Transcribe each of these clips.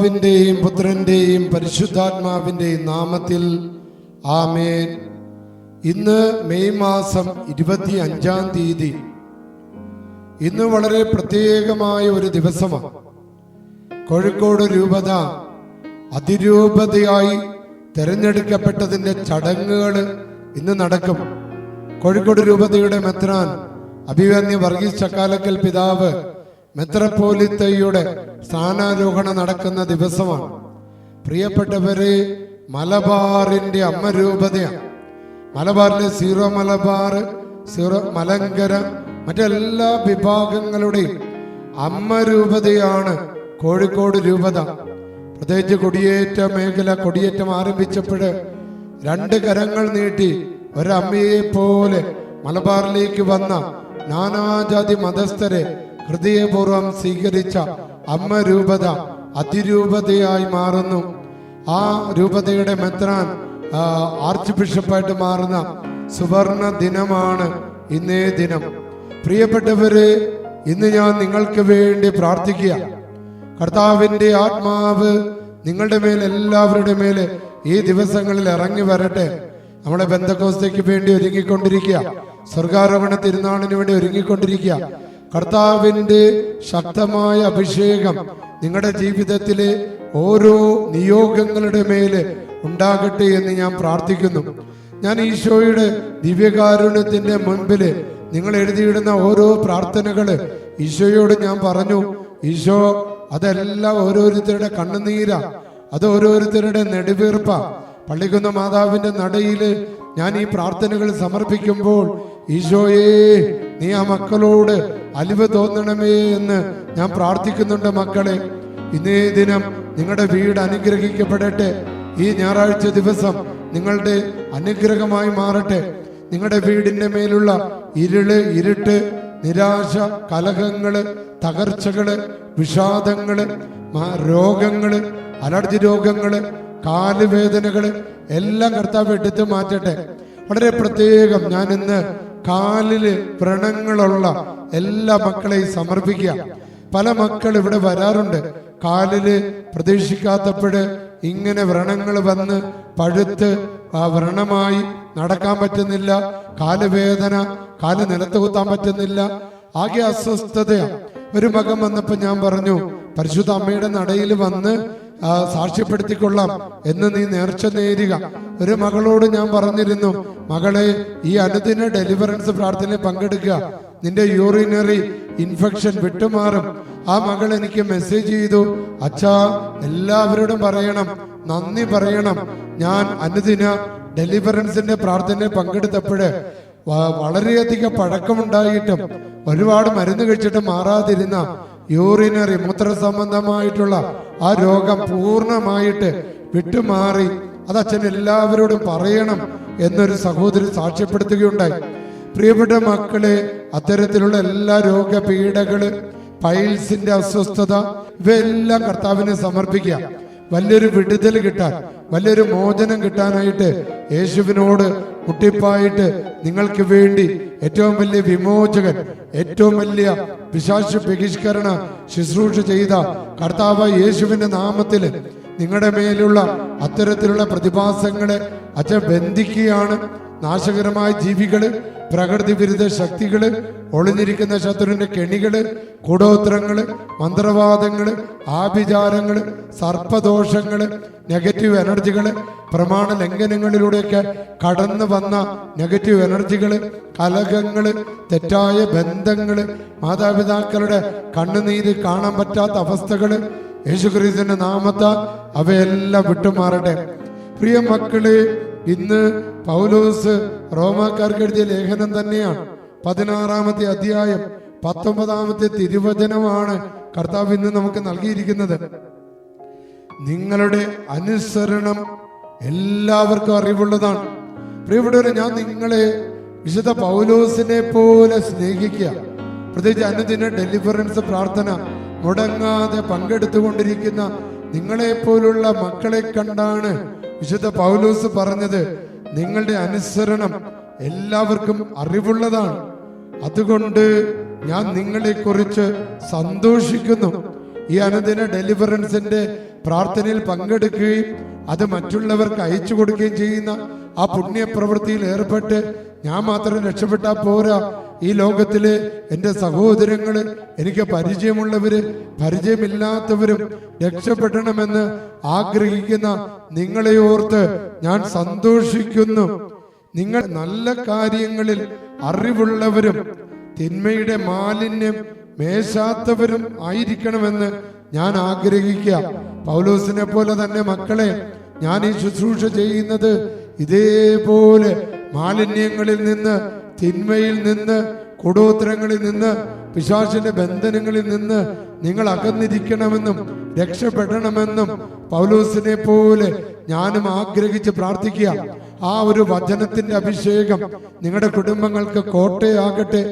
പിതാവിന്റെയും പുത്രന്റെയും പരിശുദ്ധാത്മാവിന്റെയും നാമത്തിൽ ആമേൻ. ഇന്ന് മെയ് മാസം ഇരുപത്തി അഞ്ചാം തീയതി. ഇന്ന് വളരെ പ്രത്യേകമായ ഒരു ദിവസമാണ്. കോഴിക്കോട് രൂപത അതിരൂപതയായി തെരഞ്ഞെടുക്കപ്പെട്ടതിന്റെ ചടങ്ങുകൾ ഇന്ന് നടക്കും. കോഴിക്കോട് രൂപതയുടെ മെത്രാൻ അഭിവന്യ വർഗീസ് ചക്കാലക്കൽ പിതാവ് മെത്രപ്പോലിത്തയുടെ സ്ഥാനാരോഹണം നടക്കുന്ന ദിവസമാണ്. പ്രിയപ്പെട്ടവരെ മലബാറിന്റെ അമ്മ രൂപതയാണ് മലബാറിലെ സീറോ മലബാർ സീറോ മലങ്കര മറ്റെല്ലാ വിഭാഗങ്ങളുടെയും അമ്മ രൂപതയാണ് കോഴിക്കോട് രൂപത. പ്രത്യേകിച്ച് കൊടിയേറ്റ മേഖല കൊടിയേറ്റം ആരംഭിച്ചപ്പോൾ രണ്ട് കരങ്ങൾ നീട്ടി ഒരമ്മയെ പോലെ മലബാറിലേക്ക് വന്ന നാനാജാതി മതസ്ഥരെ ഹൃദയപൂർവം സ്വീകരിച്ച അമ്മ രൂപത അതിരൂപതയായി മാറുന്നു. ആ രൂപതയുടെ മെത്രാൻ ആർച്ച് ബിഷപ്പായിട്ട് മാറുന്ന സുവർണ ദിനമാണ് ഇന്നേ ദിനം. പ്രിയപ്പെട്ടവര് ഇന്ന് ഞാൻ നിങ്ങൾക്ക് വേണ്ടി പ്രാർത്ഥിക്കുക. കർത്താവിന്റെ ആത്മാവ് നിങ്ങളുടെ മേൽ എല്ലാവരുടെ മേലെ ഈ ദിവസങ്ങളിൽ ഇറങ്ങി വരട്ടെ. നമ്മുടെ ബന്ധക്കോസ്തയ്ക്ക് വേണ്ടി ഒരുങ്ങിക്കൊണ്ടിരിക്കുക. സ്വർഗാരോഹണ തിരുനാളിന് വേണ്ടി ഒരുങ്ങിക്കൊണ്ടിരിക്കുക. കർത്താവിന്റെ ശക്തമായ അഭിഷേകം നിങ്ങളുടെ ജീവിതത്തിലെ ഓരോ നിയോഗങ്ങളുടെ മേൽ ഉണ്ടാകട്ടെ എന്ന് ഞാൻ പ്രാർത്ഥിക്കുന്നു. ഞാൻ ഈശോയുടെ ദിവ്യകാരുണ്യത്തിന്റെ മുൻപിൽ നിങ്ങൾ എഴുതിയിടുന്ന ഓരോ പ്രാർത്ഥനകൾ ഈശോയോട് ഞാൻ പറഞ്ഞു. ഈശോ അതെല്ലാം ഓരോരുത്തരുടെ കണ്ണുനീര. അത് ഓരോരുത്തരുടെ നെടുവീർപ്പ. പള്ളിക്കുന്ന മാതാവിന്റെ നടയിൽ ഞാൻ ഈ പ്രാർത്ഥനകൾ സമർപ്പിക്കുമ്പോൾ ഈശോയേ നീ ആ മക്കളോട് അലിവ് തോന്നണമേ എന്ന് ഞാൻ പ്രാർത്ഥിക്കുന്നുണ്ട് മക്കളെ. ഇന്നേ ദിനം നിങ്ങളുടെ വീട് അനുഗ്രഹിക്കപ്പെടട്ടെ. ഈ ഞായറാഴ്ച ദിവസം നിങ്ങളുടെ അനുഗ്രഹമായി മാറട്ടെ. നിങ്ങളുടെ വീടിന്റെ മേലുള്ള ഇരുൾ ഇരുട്ട് നിരാശ കലഹങ്ങൾ തകർച്ചകൾ വിഷാദങ്ങൾ രോഗങ്ങൾ അലർജി രോഗങ്ങൾ കാലുവേദനകൾ എല്ലാം കർത്താവ് എടുത്തു മാറ്റട്ടെ. വളരെ പ്രത്യേകം ഞാൻ ഇന്ന് കാലിൽ വ്രണങ്ങളുള്ള എല്ലാ മക്കളെയും സമർപ്പിക്കുക. പല മക്കൾ ഇവിടെ വരാറുണ്ട്. കാലിൽ പ്രതീക്ഷിക്കാത്തപ്പോഴ് ഇങ്ങനെ വ്രണങ്ങൾ വന്ന് പഴുത്ത് ആ വ്രണമായി നടക്കാൻ പറ്റുന്നില്ല. കാലുവേദന കാൽ നിലത്ത് കുത്താൻ പറ്റുന്നില്ല. ആകെ അസ്വസ്ഥതയാണ് ഒരു മകൻ വന്നപ്പോ ഞാൻ പറഞ്ഞു പരിശുദ്ധ അമ്മയുടെ നടയിൽ വന്ന് സാക്ഷ്യപ്പെടുത്തിക്കൊള്ളാം എന്ന് നീ നേർച്ച നേരുക. ഒരു മകളോട് ഞാൻ പറഞ്ഞിരുന്നു മകളെ ഈ അനുദിന ഡെലിവറൻസ് പ്രാർത്ഥനയിൽ പങ്കെടുക്കുക. നിന്റെ യൂറിനറി ഇൻഫെക്ഷൻ വിട്ടുമാറും. ആ മകൾ എനിക്ക് മെസ്സേജ് ചെയ്തു അച്ഛാ എല്ലാവരോടും പറയണം നന്ദി പറയണം. ഞാൻ അനുദിന ഡെലിവറൻസിന്റെ പ്രാർത്ഥനയിൽ പങ്കെടുത്തപ്പോഴ് വ- വളരെയധികം പഴക്കമുണ്ടായിട്ടും ഒരുപാട് മരുന്ന് കഴിച്ചിട്ട് മാറാതിരുന്ന യൂറിനറി മൂത്ര സംബന്ധമായിട്ടുള്ള ആ രോഗം പൂർണമായിട്ട് വിട്ടുമാറി. അത് അച്ഛൻ എല്ലാവരോടും പറയണം എന്നൊരു സഹോദരി സാക്ഷ്യപ്പെടുത്തുകയുണ്ടായി. പ്രിയപ്പെട്ട മക്കളെ അത്തരത്തിലുള്ള എല്ലാ രോഗപീഠകൾ പൈൽസിന്റെ അസ്വസ്ഥത ഇവയെല്ലാം കർത്താവിനെ സമർപ്പിക്കുക. വലിയൊരു വിടുതൽ കിട്ടാൻ വലിയൊരു മോചനം കിട്ടാനായിട്ട് യേശുവിനോട് മുട്ടിപ്പായിട്ട് നിങ്ങൾക്ക് വേണ്ടി ഏറ്റവും വലിയ വിമോചകൻ ഏറ്റവും വലിയ പിശാശു ബഹിഷ്കരണ ശുശ്രൂഷ ചെയ്ത കർത്താവ് യേശുവിന്റെ നാമത്തിൽ നിങ്ങളുടെ മേലുള്ള അത്തരത്തിലുള്ള പ്രതിഭാസങ്ങളെ അച്ഛൻ ബന്ധിക്കുകയാണ്. നാശകരമായ ജീവികൾ പ്രകൃതി വിരുദ്ധ ശക്തികൾ ഒളിഞ്ഞിരിക്കുന്ന ശത്രുവിന്റെ കെണികൾ കുടോത്രങ്ങൾ മന്ത്രവാദങ്ങൾ ആഭിചാരങ്ങൾ സർപ്പദോഷങ്ങൾ നെഗറ്റീവ് എനർജികൾ പ്രമാണ ലംഘനങ്ങളിലൂടെയൊക്കെ കടന്നു വന്ന നെഗറ്റീവ് എനർജികൾ കലകങ്ങൾ തെറ്റായ ബന്ധങ്ങൾ മാതാപിതാക്കളുടെ കണ്ണുനീര് കാണാൻ പറ്റാത്ത അവസ്ഥകൾ യേശുക്രിസ്തുവിന്റെ നാമത്താൽ അവയെല്ലാം വിട്ടുമാറട്ടെ. പ്രിയ മക്കളെ ഇന്ന് പൗലോസ് റോമാക്കാർക്ക് എഴുതിയ ലേഖനം തന്നെയാണ്. പതിനാറാമത്തെ അധ്യായം പത്തൊമ്പതാമത്തെ തിരുവചനമാണ് കർത്താവ് ഇന്ന് നമുക്ക് നൽകിയിരിക്കുന്നത്. നിങ്ങളുടെ അനുസരണം എല്ലാവർക്കും അറിവുള്ളതാണ്. പ്രിയപ്പെട്ടവരെ ഞാൻ നിങ്ങളെ വിശുദ്ധ പൗലോസിനെ പോലെ സ്നേഹിക്കുക. പ്രത്യേകിച്ച് അനുദിന ഡെലിവറൻസ് പ്രാർത്ഥന മുടങ്ങാതെ പങ്കെടുത്തുകൊണ്ടിരിക്കുന്ന നിങ്ങളെ പോലുള്ള മക്കളെ കണ്ടാണ് വിശുദ്ധ പൗലോസ് പറഞ്ഞത്. നിങ്ങളുടെ അനുസരണം എല്ലാവർക്കും അറിവുള്ളതാണ്. അതുകൊണ്ട് ഞാൻ നിങ്ങളെ കുറിച്ച് സന്തോഷിക്കുന്നു. ഈ അനുദിന ഡെലിവറൻസിന്റെ പ്രാർത്ഥനയിൽ പങ്കെടുക്കുകയും അത് മറ്റുള്ളവർക്ക് അയച്ചു കൊടുക്കുകയും ചെയ്യുന്ന ആ പുണ്യപ്രവൃത്തിയിൽ ഏർപ്പെട്ട് ഞാൻ മാത്രം രക്ഷപ്പെട്ടാൽ പോരാ. ഈ ലോകത്തിലെ എന്റെ സഹോദരങ്ങൾ എനിക്ക് പരിചയമുള്ളവര് പരിചയമില്ലാത്തവരും രക്ഷപ്പെടണമെന്ന് ആഗ്രഹിക്കുന്ന നിങ്ങളെ ഓർത്ത് ഞാൻ സന്തോഷിക്കുന്നു. നിങ്ങൾ നല്ല കാര്യങ്ങളിൽ അറിവുള്ളവരും തിന്മയുടെ മാലിന്യം മേശാത്തവരും ആയിരിക്കണമെന്ന് ഞാൻ ആഗ്രഹിക്കുക. പൗലോസിനെ പോലെ തന്നെ മക്കളെ ഞാൻ ഈ ശുശ്രൂഷ ചെയ്യുന്നത് ഇതേപോലെ മാലിന്യങ്ങളിൽ നിന്ന് തിന്മയിൽ നിന്ന് കൂടോത്തരങ്ങളിൽ നിന്ന് പിശാചിന്റെ ബന്ധനങ്ങളിൽ നിന്ന് നിങ്ങൾ അകന്നിരിക്കണമെന്നും രക്ഷപ്പെടണമെന്നും പൗലോസിനെ പോലെ ഞാനും ആഗ്രഹിച്ച് പ്രാർത്ഥിക്കുക. ആ ഒരു വചനത്തിന്റെ അഭിഷേകം നിങ്ങളുടെ കുടുംബങ്ങൾക്ക് കോട്ടയാകട്ടെ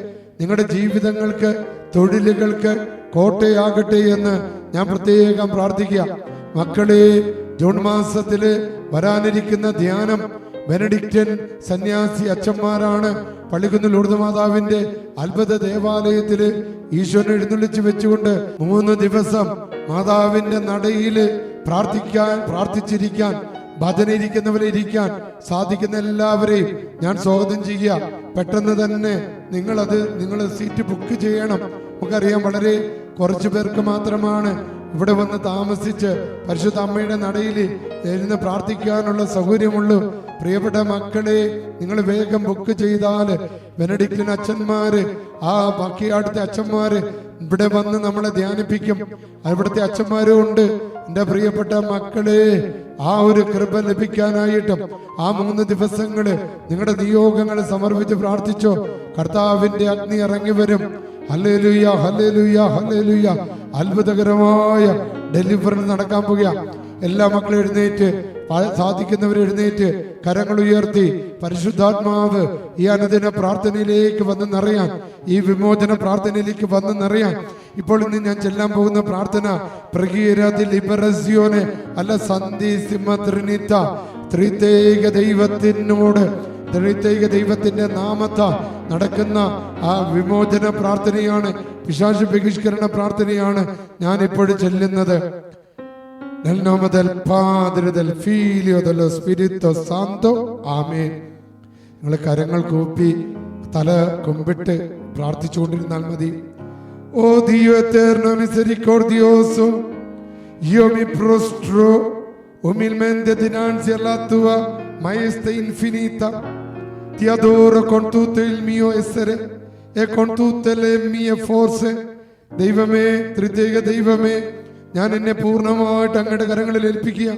നിങ്ങളുടെ ജീവിതങ്ങൾക്ക് തൊഴിലുകൾക്ക് കോട്ടയാകട്ടെ എന്ന് ഞാൻ പ്രത്യേകം പ്രാർത്ഥിക്കുക. മക്കളെ ജൂൺ മാസത്തിൽ വരാനിരിക്കുന്ന ധ്യാനം ബെനഡിക്റ്റൻ സന്യാസി അച്ഛന്മാരാണ്. പള്ളിക്കുന്ന് ലൂർദ് മാതാവിന്റെ അത്ഭുത ദേവാലയത്തിൽ ഈശ്വരനെ എഴുന്നള്ളിച്ച് വെച്ചുകൊണ്ട് മൂന്ന് ദിവസം മാതാവിന്റെ നടയിൽ പ്രാർത്ഥിക്കാൻ പ്രാർത്ഥിച്ചിരിക്കാൻ ഭജനയിരിക്കുന്നവരെ ഇരിക്കാൻ സാധിക്കുന്ന എല്ലാവരെയും ഞാൻ സ്വാഗതം ചെയ്യുക. പെട്ടെന്ന് തന്നെ നിങ്ങളത് നിങ്ങൾ സീറ്റ് ബുക്ക് ചെയ്യണം. നമുക്കറിയാം വളരെ കുറച്ചു പേർക്ക് മാത്രമാണ് ഇവിടെ വന്ന് താമസിച്ച് പരിശുദ്ധ അമ്മയുടെ നടയിൽ ഇരുന്ന് പ്രാർത്ഥിക്കാനുള്ള സൗകര്യമുള്ളൂ. പ്രിയപ്പെട്ട മക്കളെ നിങ്ങൾ വേഗം ബുക്ക് ചെയ്താൽ ബെനഡിക്റ്റിൻ അച്ഛന്മാര് ആ ബാക്കി അടുത്ത അച്ഛന്മാര് ഇവിടെ വന്ന് നമ്മളെ ധ്യാനിപ്പിക്കും. അവിടുത്തെ അച്ഛന്മാരും ഉണ്ട്. എന്റെ പ്രിയപ്പെട്ട മക്കളെ ആ ഒരു കൃപ ലഭിക്കാനായിട്ടും ആ മൂന്ന് ദിവസങ്ങൾ നിങ്ങളുടെ നിയോഗങ്ങൾ സമർപ്പിച്ച് പ്രാർത്ഥിച്ചോ. കർത്താവിന്റെ അഗ്നി ഇറങ്ങി വരും. Hallelujah hallelujah hallelujah. അത്ഭുതകരമായ ഡെലിവറി നടക്കാൻ പോകുക എല്ലാ മക്കളും എഴുന്നേറ്റ് സാധിക്കുന്നവർ എഴുന്നേറ്റ് കരങ്ങൾ ഉയർത്തി പരിശുദ്ധാത്മാവ് ഈ അനുദിന പ്രാർത്ഥനയിലേക്ക് വന്ന് നിറയാൻ ഈ വിമോചന പ്രാർത്ഥനയിലേക്ക് വന്ന് നിറയാൻ ഇപ്പോൾ ഇന്ന് ഞാൻ ചെല്ലാൻ പോകുന്ന പ്രാർത്ഥന പ്രകീരതി അല്ല സന്ധി ത്രിതേക ദൈവത്തിനോട് ത്രിതൈക ദൈവത്തിന്റെ നാമത്ത നടക്കുന്ന ആ വിമോചന പ്രാർത്ഥനയാണ് വിശാശ ബഹിഷ്കരണ പ്രാർത്ഥനയാണ് ഞാൻ ഇപ്പോഴും ചെല്ലുന്നത്. Nel nome del Padre, del Figlio, dello Spirito Santo. Amen. നിങ്ങൾ കരങ്ങൾ കൂപ്പി തല കുമ്പിട്ട് പ്രാർത്ഥിച്ചുകൊണ്ടിരുന്നാൽ മതി ഓ Dio eterno misericordioso, io mi prostro umilmente dinanzi alla tua maestà infinita. Ti adoro con tutto il mio essere e con tutte le mie forze. ദൈവമേ ത്രിതേക ദൈവമേ ഞാൻ എന്നെ പൂർണമായിട്ട് അങ്ങയുടെ കരങ്ങളിൽ ഏൽപ്പിക്കുക.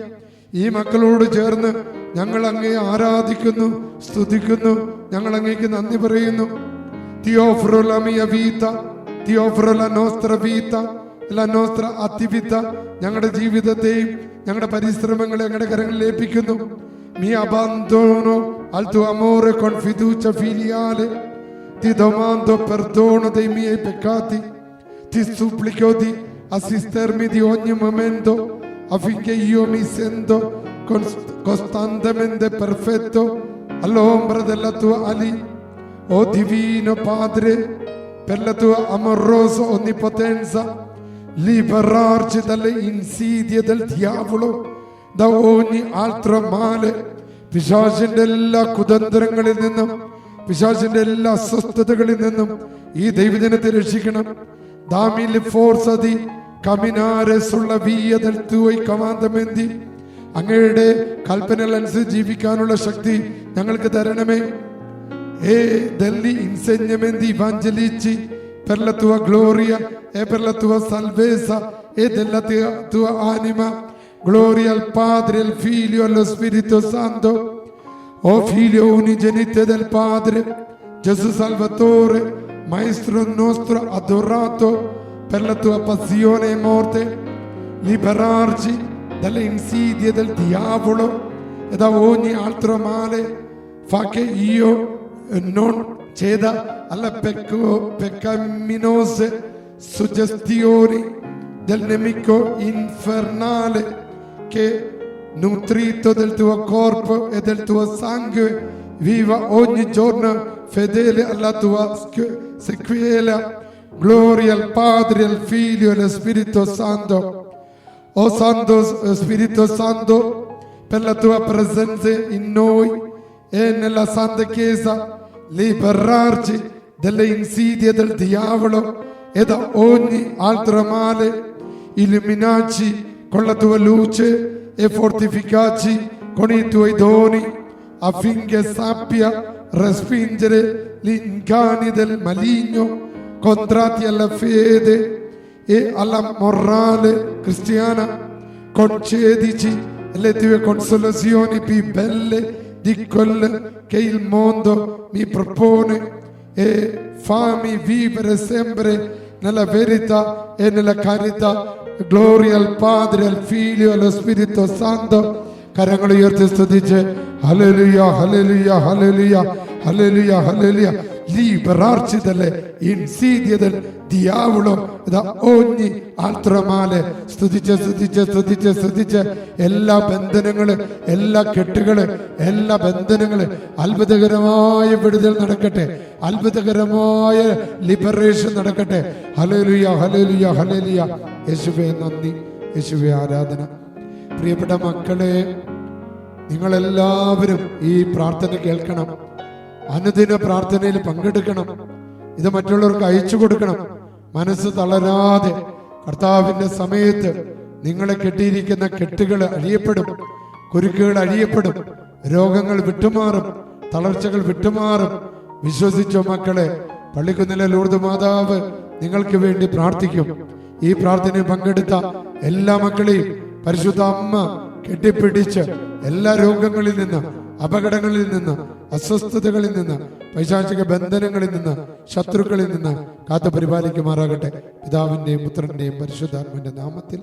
ഈ മക്കളോട് ചേർന്ന് ഞങ്ങൾ അങ്ങയെ ആരാധിക്കുന്നു സ്തുതിക്കുന്നു ഞങ്ങൾ അങ്ങേക്ക് നന്ദി പറയുന്നു. ഞങ്ങളുടെ ജീവിതത്തെയും ഞങ്ങളുടെ പരിശ്രമങ്ങളെ ഞങ്ങളുടെ കരങ്ങളിൽ ഏൽപ്പിക്കുന്നു. മീ അബാന്തോണോ assistermi di ogni momento affinché io mi sento cons- costantemente perfetto all'ombra della tua ali. Oh divino Padre, per la tua amorosa onnipotenza, liberarci dalle insidie del diavolo, da ogni altro male, പിശാചിന്റെ എല്ലാ കുതന്ത്രങ്ങളിൽ നിന്നും പിശാചിന്റെ എല്ലാ അസ്വസ്ഥതകളിൽ നിന്നും ഈ ദൈവജനത്തെ രക്ഷിക്കണം ദാമിൽ ഫോർസതി കമിനാരെ സുള്ള വീയതൽ തൂവൈ കമാന്തമെന്തി അങ്ങയുടെ കൽപ്പനകൾ അനുസരിച്ച് ജീവിക്കാനുള്ള ശക്തി ഞങ്ങൾക്ക് തരണമേ e degli insegnamenti evangelici per la tua gloria e per la tua salvezza e della tua, tua anima. Gloria al Padre, al Figlio e allo Spirito Santo. O Figlio unigenite del Padre, Gesù Salvatore, Maestro nostro adorato per la tua passione e morte, liberarci dalle insidie del diavolo e da ogni altro male. Fa che io non ceda alle pecco- peccaminose suggestioni del nemico infernale che, nutrito del tuo corpo e del tuo sangue, viva ogni giorno fedele alla tua sequela. Gloria al Padre, al Figlio e allo Spirito Santo. O Santo Spirito Santo, per la tua presenza in noi e nella Santa Chiesa, liberarci dalle insidie del diavolo e da ogni altro male, illuminaci con la tua luce e fortificaci con i tuoi doni affinché sappia respingere gli inganni del maligno contratti alla fede e alla morale cristiana. Concedici le tue consolazioni più belle di quelle che il mondo mi propone e fammi vivere sempre nella verità e nella carità. Gloria al Padre, al Figlio e allo Spirito Santo. കരങ്ങൾ ഉയർത്തി സ്തുതിച്ച് hallelujah hallelujah hallelujah hallelujah hallelujah Liberarci dalle insidie del diavolo da ogni സ്തുതിച്ച് സ്തുതിച്ച് സ്തുതിച്ച് സ്തുതിച്ച്. എല്ലാ ബന്ധനങ്ങൾ എല്ലാ കെട്ടുകൾ എല്ലാ ബന്ധനങ്ങൾ അത്ഭുതകരമായ വിടുതൽ നടക്കട്ടെ. അത്ഭുതകരമായ ലിബറേഷൻ നടക്കട്ടെ. ഹലേലുയ ഹലേലുയ ഹലേലുയ യേശുവേ നന്ദി. യേശുവേ ആരാധന. പ്രിയപ്പെട്ട മക്കളെ നിങ്ങളെല്ലാവരും ഈ പ്രാർത്ഥന കേൾക്കണം. അനുദിന പ്രാർത്ഥനയിൽ പങ്കെടുക്കണം. ഇത് മറ്റുള്ളവർക്ക് അയച്ചു കൊടുക്കണം. മനസ്സ് തളരാതെ കർത്താവിന്റെ സമയത്ത് നിങ്ങളെ കെട്ടിയിരിക്കുന്ന കെട്ടുകൾ അഴിയപ്പെടും. കുരുക്കുകൾ അഴിയപ്പെടും. രോഗങ്ങൾ വിട്ടുമാറും. തളർച്ചകൾ വിട്ടുമാറും. വിശ്വസിച്ചോ മക്കളെ പള്ളിക്കുന്നിലെ ലൂർദ് മാതാവ് നിങ്ങൾക്ക് വേണ്ടി പ്രാർത്ഥിക്കും. ഈ പ്രാർത്ഥനയിൽ പങ്കെടുത്ത എല്ലാ മക്കളെയും പരിശുദ്ധ അമ്മ കെട്ടിപ്പിടിച്ച് എല്ലാ രോഗങ്ങളിൽ നിന്ന് അപകടങ്ങളിൽ നിന്ന് അസ്വസ്ഥതകളിൽ നിന്ന് പൈശാചിക ബന്ധനങ്ങളിൽ നിന്ന് ശത്രുക്കളിൽ നിന്ന് കാത്തു പരിപാലിക്കുമാറാകട്ടെ പിതാവിന്റെയും പുത്രന്റെയും പരിശുദ്ധാത്മന്റെ നാമത്തിൽ